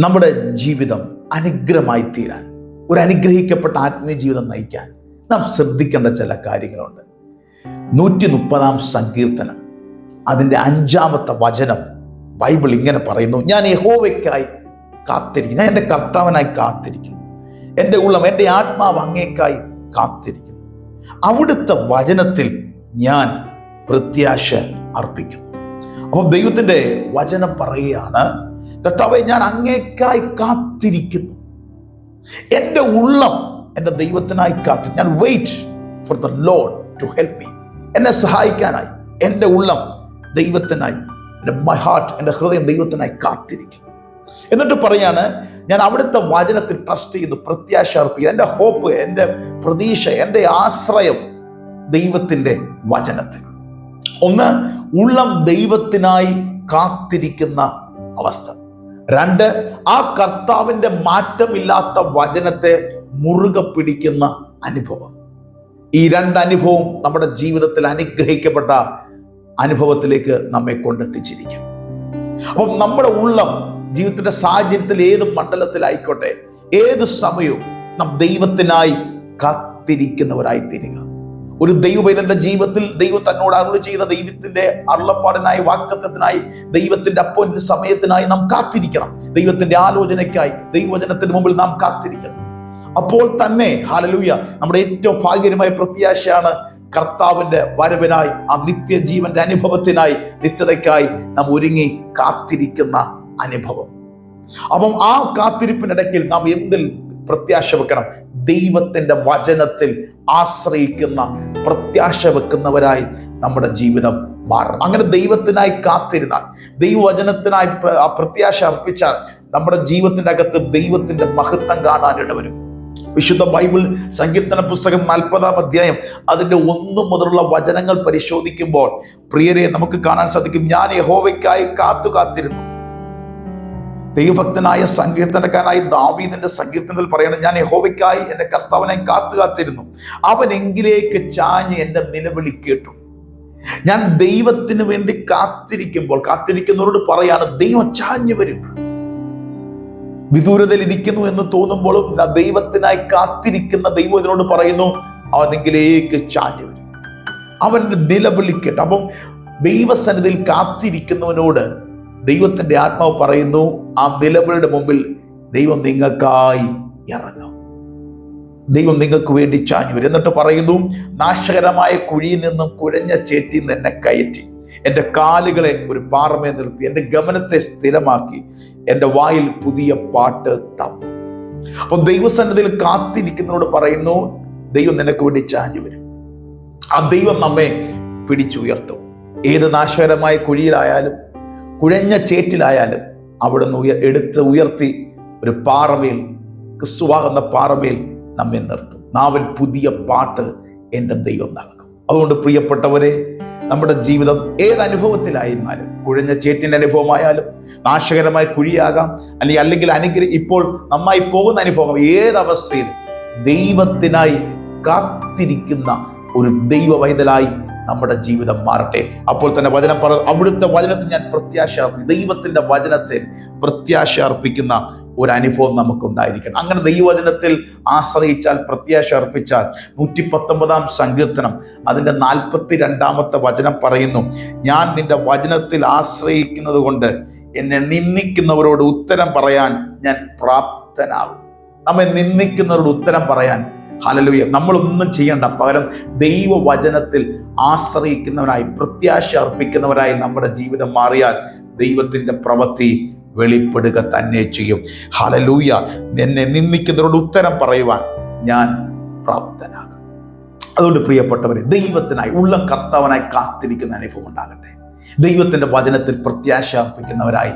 നമ്മുടെ ജീവിതം അനുഗ്രഹമായി തീരാൻ ഒരു അനുഗ്രഹിക്കപ്പെട്ട ആത്മീയ ജീവിതം നയിക്കാൻ നാം ശ്രദ്ധിക്കേണ്ട ചില കാര്യങ്ങളുണ്ട്. നൂറ്റി മുപ്പതാം സങ്കീർത്തനം. അതിന്റെ അഞ്ചാമത്തെ വചനം ബൈബിൾ ഇങ്ങനെ പറയുന്നു ഞാൻ യഹോവയ്ക്കായി കാത്തിരിക്കുന്നു. ഞാൻ എന്റെ കർത്താവിനായി കാത്തിരിക്കുന്നു. എന്റെ ഉള്ളം എന്റെ ആത്മാവ് അങ്ങേക്കായി കാത്തിരിക്കുന്നു. അവിടുത്തെ വചനത്തിൽ ഞാൻ പ്രത്യാശ അർപ്പിക്കുന്നു. അപ്പോൾ ദൈവത്തിന്റെ വചനം പറയുകയാണ് കർത്താവെ ഞാൻ അങ്ങേക്കായി കാത്തിരിക്കുന്നു. എന്റെ ഉള്ളം എന്റെ ദൈവത്തിനായി കാത്തി. ഞാൻ wait for the lord to help me എന്നെ സഹായിക്കാനായി എന്റെ ഉള്ളം ദൈവത്തിനായി എന്റെ മൈ ഹാർട്ട് എന്റെ ഹൃദയം ദൈവത്തിനായി കാത്തിരിക്കുന്നു. എന്നിട്ട് പറയാണ് ഞാൻ അവിടുത്തെ വചനത്തിൽ ട്രസ്റ്റ് ചെയ്ത് പ്രത്യാശ അർപ്പിക്കുക എന്റെ ഹോപ്പ് എന്റെ പ്രതീക്ഷ എന്റെ ആശ്രയം ദൈവത്തിന്റെ വചനത്തിൽ. ഒന്ന് ഉള്ളം ദൈവത്തിനായി കാത്തിരിക്കുന്ന അവസ്ഥ. രണ്ട് ആ കർത്താവിന്റെ മാറ്റമില്ലാത്ത വചനത്തെ മുറുകെ പിടിക്കുന്ന അനുഭവം. ഈ രണ്ട് അനുഭവം നമ്മുടെ ജീവിതത്തിൽ അനുഗ്രഹിക്കപ്പെട്ട അനുഭവത്തിലേക്ക് നമ്മെ കൊണ്ടെത്തിച്ചിരിക്കും. അപ്പം നമ്മുടെ ഉള്ളം ജീവിതത്തിന്റെ സാഹചര്യത്തിൽ ഏത് മണ്ഡലത്തിലായിക്കോട്ടെ ഏത് സമയവും നാം ദൈവത്തിനായി കാത്തിരിക്കുന്നവരായി തീരുക ഒരു ദൈവപൈതന്റെ ജീവിതത്തിൽ ദൈവം തന്നോട് അരുൾ ചെയ്ത ദൈവത്തിന്റെ അരുളപ്പാടിനായി വാക്തത്വത്തിനായി ദൈവത്തിന്റെ അപ്പോയിന്റ് സമയത്തിനായി നാം കാത്തിരിക്കണം. ദൈവത്തിന്റെ ആലോചനയ്ക്കായി ദൈവവചനത്തിന് മുമ്പിൽ നാം കാത്തിരിക്കണം. അപ്പോൾ തന്നെ ഹാലലൂയ നമ്മുടെ ഏറ്റവും ഭാഗ്യകരമായ പ്രത്യാശയാണ് കർത്താവിന്റെ വരവിനായി ആ നിത്യജീവന്റെ അനുഭവത്തിനായി നിത്യതയ്ക്കായി നാം ഒരുങ്ങി കാത്തിരിക്കുന്ന അനുഭവം. അപ്പം ആ കാത്തിരിപ്പിനിടയ്ക്കിൽ നാം എന്തിൽ പ്രത്യാശ വെക്കണം ദൈവത്തിന്റെ വചനത്തിൽ ആശ്രയിക്കുന്ന പ്രത്യാശ വെക്കുന്നവരായി നമ്മുടെ ജീവിതം മാറണം. അങ്ങനെ ദൈവത്തിനായി കാത്തിരുന്നാൽ ദൈവവചനത്തിനായി പ്രത്യാശ അർപ്പിച്ചാൽ നമ്മുടെ ജീവിതത്തിന്റെ അകത്ത് ദൈവത്തിന്റെ മഹത്വം കാണാനിട വരും. വിശുദ്ധ ബൈബിൾ സങ്കീർത്തന പുസ്തകം നാൽപ്പതാം അധ്യായം അതിന്റെ ഒന്നു മുതലുള്ള വചനങ്ങൾ പരിശോധിക്കുമ്പോൾ പ്രിയരെ നമുക്ക് കാണാൻ സാധിക്കും ഞാൻ യഹോവയ്ക്കായി കാത്തു കാത്തിരുന്നു ദൈവഭക്തനായ സങ്കീർത്തനക്കാരനായ ദാവീദിന്റെ സങ്കീർത്തനത്തിൽ പറയണം ഞാൻ യഹോവയ്ക്കായി എന്റെ കർത്താവിനെ കാത്തു കാത്തിരുന്നു അവൻ എങ്കിലേക്ക് ചാഞ്ഞ് എന്റെ നിലവിളി കേട്ടു. ഞാൻ ദൈവത്തിന് വേണ്ടി കാത്തിരിക്കുമ്പോൾ കാത്തിരിക്കുന്നവരോട് പറയാണ് ദൈവം ചാഞ്ഞു വരും. വിദൂരതയിൽ ഇരിക്കുന്നു എന്ന് തോന്നുമ്പോഴും ദൈവത്തിനായി കാത്തിരിക്കുന്ന ദൈവം ഇതിനോട് പറയുന്നു അവനെങ്കിലേക്ക് ചാഞ്ഞു വരും. അവന്റെ നിലവിളിക്കട്ടെ അപ്പം ദൈവസന്നിധിയിൽ കാത്തിരിക്കുന്നവനോട് ദൈവത്തിന്റെ ആത്മാവ് പറയുന്നു ആ നിലവിളിയുടെ മുമ്പിൽ ദൈവം നിങ്ങൾക്കായി ഇറങ്ങും. ദൈവം നിങ്ങൾക്ക് വേണ്ടി ചാഞ്ഞു എന്നിട്ട് പറയുന്നു നാശകരമായ കുഴിയിൽ നിന്നും കുഴഞ്ഞ ചേറ്റി എന്നെ കയറ്റി. എന്റെ കാലുകളെ ഒരു പാറമേ നിർത്തി. എന്റെ ഗമനത്തെ സ്ഥിരമാക്കി. എന്റെ വായിൽ പുതിയ പാട്ട് തന്നു. അപ്പം ദൈവസന്നതിയിൽ കാത്തിരിക്കുന്നവരോട് പറയുന്നു ദൈവം നിനക്ക് വേണ്ടി ചാഞ്ഞു വരും. ആ ദൈവം നമ്മെ പിടിച്ചുയർത്തും. ഏത് നാശകരമായ കുഴിയിലായാലും കുഴഞ്ഞ ചേറ്റിലായാലും അവിടുന്ന് ഉയർ എടുത്ത് ഉയർത്തി ഒരു പാറമേൽ ക്രിസ്തുവാകുന്ന പാറമേൽ നമ്മെ നിർത്തും. നാവൻ പുതിയ പാട്ട് എന്റെ ദൈവം നൽകും. അതുകൊണ്ട് പ്രിയപ്പെട്ടവരെ നമ്മുടെ ജീവിതം ഏത് അനുഭവത്തിലായിരുന്നാലും കുഴഞ്ഞ ചേറ്റിന്റെ അനുഭവമായാലും നാശകരമായ കുഴിയാകാം അല്ലെങ്കിൽ അല്ലെങ്കിൽ അനുഗ്രഹ ഇപ്പോൾ നന്നായി പോകുന്ന അനുഭവം ഏതവസ്ഥയിൽ ദൈവത്തിനായി കാത്തിരിക്കുന്ന ഒരു ദൈവ വൈതലായി നമ്മുടെ ജീവിതം മാറട്ടെ. അപ്പോൾ തന്നെ വചനം പറ അവിടുത്തെ വചനത്തിൽ ഞാൻ പ്രത്യാശ ദൈവത്തിന്റെ വചനത്തിൽ പ്രത്യാശ അർപ്പിക്കുന്ന ഒരു അനുഭവം നമുക്കുണ്ടായിരിക്കണം. അങ്ങനെ ദൈവവചനത്തിൽ ആശ്രയിച്ചാൽ പ്രത്യാശ അർപ്പിച്ചാൽ നൂറ്റി പത്തൊമ്പതാം സങ്കീർത്തനം അതിന്റെ നാൽപ്പത്തി രണ്ടാമത്തെ വചനം പറയുന്നു ഞാൻ നിന്റെ വചനത്തിൽ ആശ്രയിക്കുന്നത് കൊണ്ട് എന്നെ നിന്ദിക്കുന്നവരോട് ഉത്തരം പറയാൻ ഞാൻ പ്രാപ്തനാകും. നമ്മെ നിന്ദിക്കുന്നവരോട് ഉത്തരം പറയാൻ ഹലലുയ നമ്മളൊന്നും ചെയ്യണ്ട. പകരം ദൈവവചനത്തിൽ ആശ്രയിക്കുന്നവരായി പ്രത്യാശ അർപ്പിക്കുന്നവരായി നമ്മുടെ ജീവിതം മാറിയാൽ ദൈവത്തിന്റെ പ്രവൃത്തി വെളിപ്പെടുക തന്നെ ചെയ്യും. ഹലലൂയ എന്നെ നിന്ദിക്കുന്നവരോട് ഉത്തരം പറയുവാൻ ഞാൻ പ്രാപ്തനാകും. അതുകൊണ്ട് പ്രിയപ്പെട്ടവരെ ദൈവത്തിനായി ഉള്ള കർത്താവനായി കാത്തിരിക്കുന്ന അനുഭവം ഉണ്ടാകട്ടെ. ദൈവത്തിന്റെ വചനത്തിൽ പ്രത്യാശ അർപ്പിക്കുന്നവരായി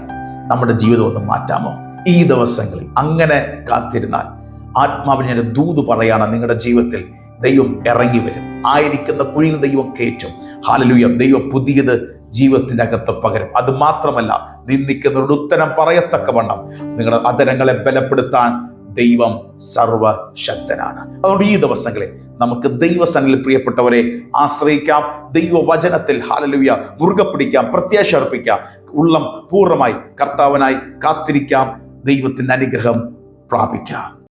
നമ്മുടെ ജീവിതം ഒന്ന് മാറ്റാമോ? ഈ ദിവസങ്ങളിൽ അങ്ങനെ കാത്തിരുന്നാൽ ആത്മാവിന് ഞാൻ ദൂത് പറയാണ് നിങ്ങളുടെ ജീവിതത്തിൽ. ദൈവം ഇറങ്ങി വരും. ആയിരിക്കുന്ന കുഴിയിൽ ദൈവം കയറ്റും. ഹാലലൂയ ദൈവം പുതിയത് ജീവിതത്തിന്റെ അകത്ത് പകരും. അത് മാത്രമല്ല നിന്ദിക്കുന്നവരുടെ ഉത്തരം പറയത്തക്കവണ്ണം നിങ്ങളുടെ അതരങ്ങളെ ബലപ്പെടുത്താൻ ദൈവം സർവശക്തനാണ്. അതുകൊണ്ട് ഈ ദിവസങ്ങളിൽ നമുക്ക് ദൈവസനിൽ പ്രിയപ്പെട്ടവരെ ആശ്രയിക്കാം. ദൈവവചനത്തിൽ ഹാലലുയ മുറുകെ പിടിക്കാം പ്രത്യാശ അർപ്പിക്കാം. ഉള്ളം പൂർണമായി കർത്താവനായി കാത്തിരിക്കാം. ദൈവത്തിന്റെ അനുഗ്രഹം പ്രാപിക്കാം.